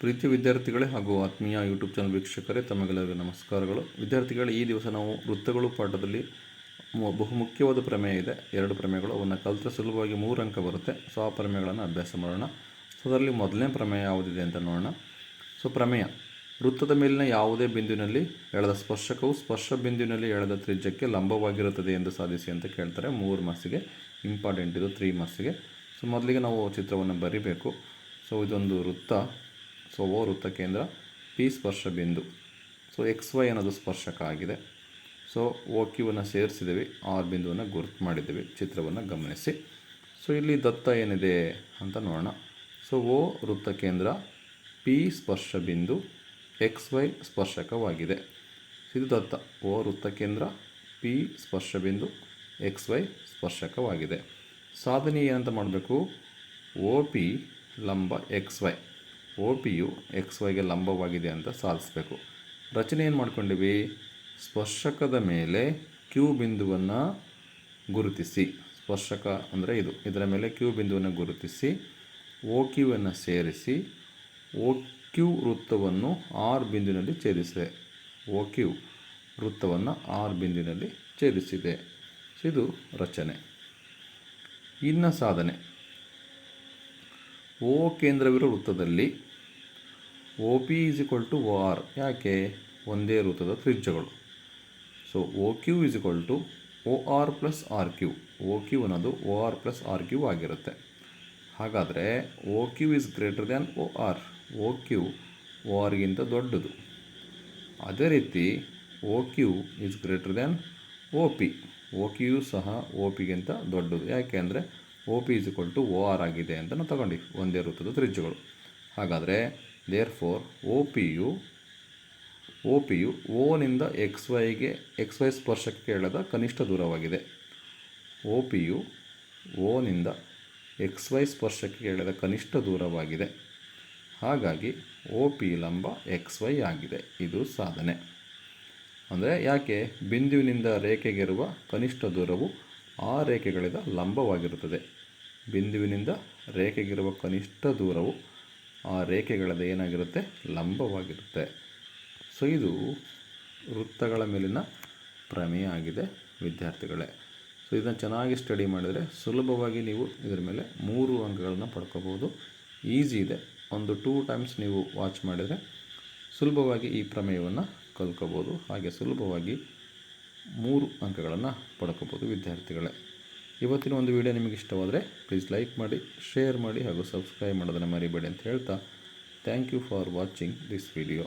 ಪ್ರೀತಿ ವಿದ್ಯಾರ್ಥಿಗಳೇ ಹಾಗೂ ಆತ್ಮೀಯ ಯೂಟ್ಯೂಬ್ ಚಾನಲ್ ವೀಕ್ಷಕರೇ, ತಮಗೆಲ್ಲರಿಗೂ ನಮಸ್ಕಾರಗಳು. ವಿದ್ಯಾರ್ಥಿಗಳೇ, ಈ ದಿವಸ ನಾವು ವೃತ್ತಗಳು ಪಾಠದಲ್ಲಿ ಬಹುಮುಖ್ಯವಾದ ಪ್ರಮೇಯ ಇದೆ. ಎರಡು ಪ್ರಮೇಯಗಳು. ಅವನ್ನು ಕಲಿತ ಸುಲಭವಾಗಿ ಮೂರು ಅಂಕ ಬರುತ್ತೆ. ಸೊ, ಆ ಪ್ರಮೇಯಗಳನ್ನು ಅಭ್ಯಾಸ ಮಾಡೋಣ. ಸೊ, ಅದರಲ್ಲಿ ಮೊದಲನೇ ಪ್ರಮೇಯ ಯಾವುದಿದೆ ಅಂತ ನೋಡೋಣ. ಸೊ, ಪ್ರಮೇಯ. ವೃತ್ತದ ಮೇಲಿನ ಯಾವುದೇ ಬಿಂದುವಿನಲ್ಲಿ ಎಳೆದ ಸ್ಪರ್ಶಕವು ಸ್ಪರ್ಶ ಬಿಂದುವಿನಲ್ಲಿ ಎಳೆದ ತ್ರಿಜ್ಯಕ್ಕೆ ಲಂಬವಾಗಿರುತ್ತದೆ ಎಂದು ಸಾಧಿಸಿ ಅಂತ ಕೇಳ್ತಾರೆ. ಮೂರು ಮಾಸಿಗೆ. ಇಂಪಾರ್ಟೆಂಟ್ ಇದು ತ್ರೀ ಮಾಸಿಗೆ. ಸೊ, ಮೊದಲಿಗೆ ನಾವು ಚಿತ್ರವನ್ನು ಬರಿಬೇಕು. ಸೊ, ಇದೊಂದು ವೃತ್ತ. ಸೊ ಓ ವೃತ್ತ ಕೇಂದ್ರ ಪಿ ಸ್ಪರ್ಶ ಬಿಂದು. ಸೊ ಎಕ್ಸ್ ವೈ ಅನ್ನೋದು ಸ್ಪರ್ಶಕ ಆಗಿದೆ ಸೊ ಓ ಕ್ಯೂವನ್ನು ಸೇರಿಸಿದ್ದೀವಿ ಆರ್ ಬಿಂದುವನ್ನು ಗುರುತು ಮಾಡಿದ್ದೀವಿ ಚಿತ್ರವನ್ನು ಗಮನಿಸಿ. ಸೊ ಇಲ್ಲಿ ದತ್ತ ಏನಿದೆ ಅಂತ ನೋಡೋಣ. ಸೊ ಓ ವೃತ್ತ ಕೇಂದ್ರ ಪಿ ಸ್ಪರ್ಶ ಬಿಂದು ಎಕ್ಸ್ ವೈ ಸ್ಪರ್ಶಕವಾಗಿದೆ. ಇದು ದತ್ತ. ಓ ವೃತ್ತ ಕೇಂದ್ರ ಪಿ ಸ್ಪರ್ಶ ಬಿಂದು ಎಕ್ಸ್ ವೈ ಸ್ಪರ್ಶಕವಾಗಿದೆ. ಸಾಧನೆ ಏನಂತ ಮಾಡಬೇಕು? ಓ ಪಿ ಲಂಬ ಎಕ್ಸ್ ವೈ ಓ ಪಿಯು ಎಕ್ಸ್ ವೈಗೆ ಲಂಬವಾಗಿದೆ ಅಂತ ಸಾಧಿಸಬೇಕು ರಚನೆ ಏನು ಮಾಡ್ಕೊಂಡಿವಿ? ಸ್ಪರ್ಶಕದ ಮೇಲೆ ಕ್ಯೂ ಬಿಂದುವನ್ನು ಗುರುತಿಸಿ. ಸ್ಪರ್ಶಕ ಅಂದರೆ ಇದು. ಇದರ ಮೇಲೆ ಕ್ಯೂ ಬಿಂದುವನ್ನು ಗುರುತಿಸಿ ಓ ಕ್ಯೂವನ್ನು ಸೇರಿಸಿ ಓ ಕ್ಯೂ ವೃತ್ತವನ್ನು ಆರ್ ಬಿಂದುವಿನಲ್ಲಿ ಛೇದಿಸಿದೆ. ಓ ಕ್ಯೂ ವೃತ್ತವನ್ನು ಆರ್ ಬಿಂದುವಿನಲ್ಲಿ ಛೇದಿಸಿದೆ. ಇದು ರಚನೆ. ಇನ್ನು ಸಾಧನೆ. ಓ ಕೇಂದ್ರವಿರೋ ವೃತ್ತದಲ್ಲಿ O P is equal to O R ಯಾಕೆ? ಒಂದೇ ವೃತ್ತದ ತ್ರಿಜ್ಯಗಳು. So O Q is equal to O R plus R Q O Q ಅನ್ನೋದು O R plus R Q ಆಗಿರುತ್ತೆ. ಹಾಗಾದರೆ O Q is greater than O R O Q O ಆರ್ಗಿಂತ ದೊಡ್ಡದು. ಅದೇ ರೀತಿ O Q is greater than O P O Q ಸಹ O ಪಿಗಿಂತ ದೊಡ್ಡದು. ಯಾಕೆ ಅಂದರೆ O P is equal to O R ಆಗಿದೆ ಅಂತ ನಾವು ತಗೊಂಡಿವಿ. ಒಂದೇ ವೃತ್ತದ ತ್ರಿಜ್ಯಗಳು. ಹಾಗಾದರೆ ದೇರ್ ಫೋರ್ ಒ ಪಿ ಯು ಒ ಪಿ ಯು ಓನಿಂದ ಎಕ್ಸ್ ವೈಗೆ ಎಕ್ಸ್ ವೈ ಸ್ಪರ್ಶಕ್ಕೆ ಎಳೆದ ಕನಿಷ್ಠ ದೂರವಾಗಿದೆ. ಓ ಪಿ ಯು ಓನಿಂದ ಎಕ್ಸ್ ವೈ ಸ್ಪರ್ಶಕ್ಕೆ ಎಳೆದ ಕನಿಷ್ಠ ದೂರವಾಗಿದೆ. ಹಾಗಾಗಿ ಓ ಪಿ ಲಂಬ ಎಕ್ಸ್ ವೈ ಆಗಿದೆ. ಇದು ಸಾಧನೆ. ಅಂದರೆ ಯಾಕೆ? ಬಿಂದುವಿನಿಂದ ರೇಖೆಗಿರುವ ಕನಿಷ್ಠ ದೂರವು ಆ ರೇಖೆಗಳಿಂದ ಲಂಬವಾಗಿರುತ್ತದೆ. ಬಿಂದುವಿನಿಂದ ರೇಖೆಗಿರುವ ಕನಿಷ್ಠ ದೂರವು ಆ ರೇಖೆಗಳದ್ದು ಏನಾಗಿರುತ್ತೆ? ಲಂಬವಾಗಿರುತ್ತೆ. ಸೊ ಇದು ವೃತ್ತಗಳ ಮೇಲಿನ ಪ್ರಮೇಯ ಆಗಿದೆ ವಿದ್ಯಾರ್ಥಿಗಳೇ. ಸೊ ಇದನ್ನು ಚೆನ್ನಾಗಿ ಸ್ಟಡಿ ಮಾಡಿದರೆ ಸುಲಭವಾಗಿ ನೀವು ಇದರ ಮೇಲೆ ಮೂರು ಅಂಕಗಳನ್ನು ಪಡ್ಕೋಬೋದು ಈಸಿ ಇದೆ. ಒಂದು ಟೂ ಟೈಮ್ಸ್ ನೀವು ವಾಚ್ ಮಾಡಿದರೆ ಸುಲಭವಾಗಿ ಈ ಪ್ರಮೇಯವನ್ನು ಕಲ್ತ್ಕೋಬೋದು ಹಾಗೆ ಸುಲಭವಾಗಿ ಮೂರು ಅಂಕಗಳನ್ನು ಪಡ್ಕೋಬೋದು ವಿದ್ಯಾರ್ಥಿಗಳೇ. ಇವತ್ತಿನ ಒಂದು ವಿಡಿಯೋ ನಿಮಗೆ ಇಷ್ಟವಾದರೆ ಪ್ಲೀಸ್ ಲೈಕ್ ಮಾಡಿ ಶೇರ್ ಮಾಡಿ ಹಾಗೂ ಸಬ್ಸ್ಕ್ರೈಬ್ ಮಾಡೋದನ್ನು ಮರಿಬೇಡಿ ಅಂತ ಹೇಳ್ತಾ thank you for watching this video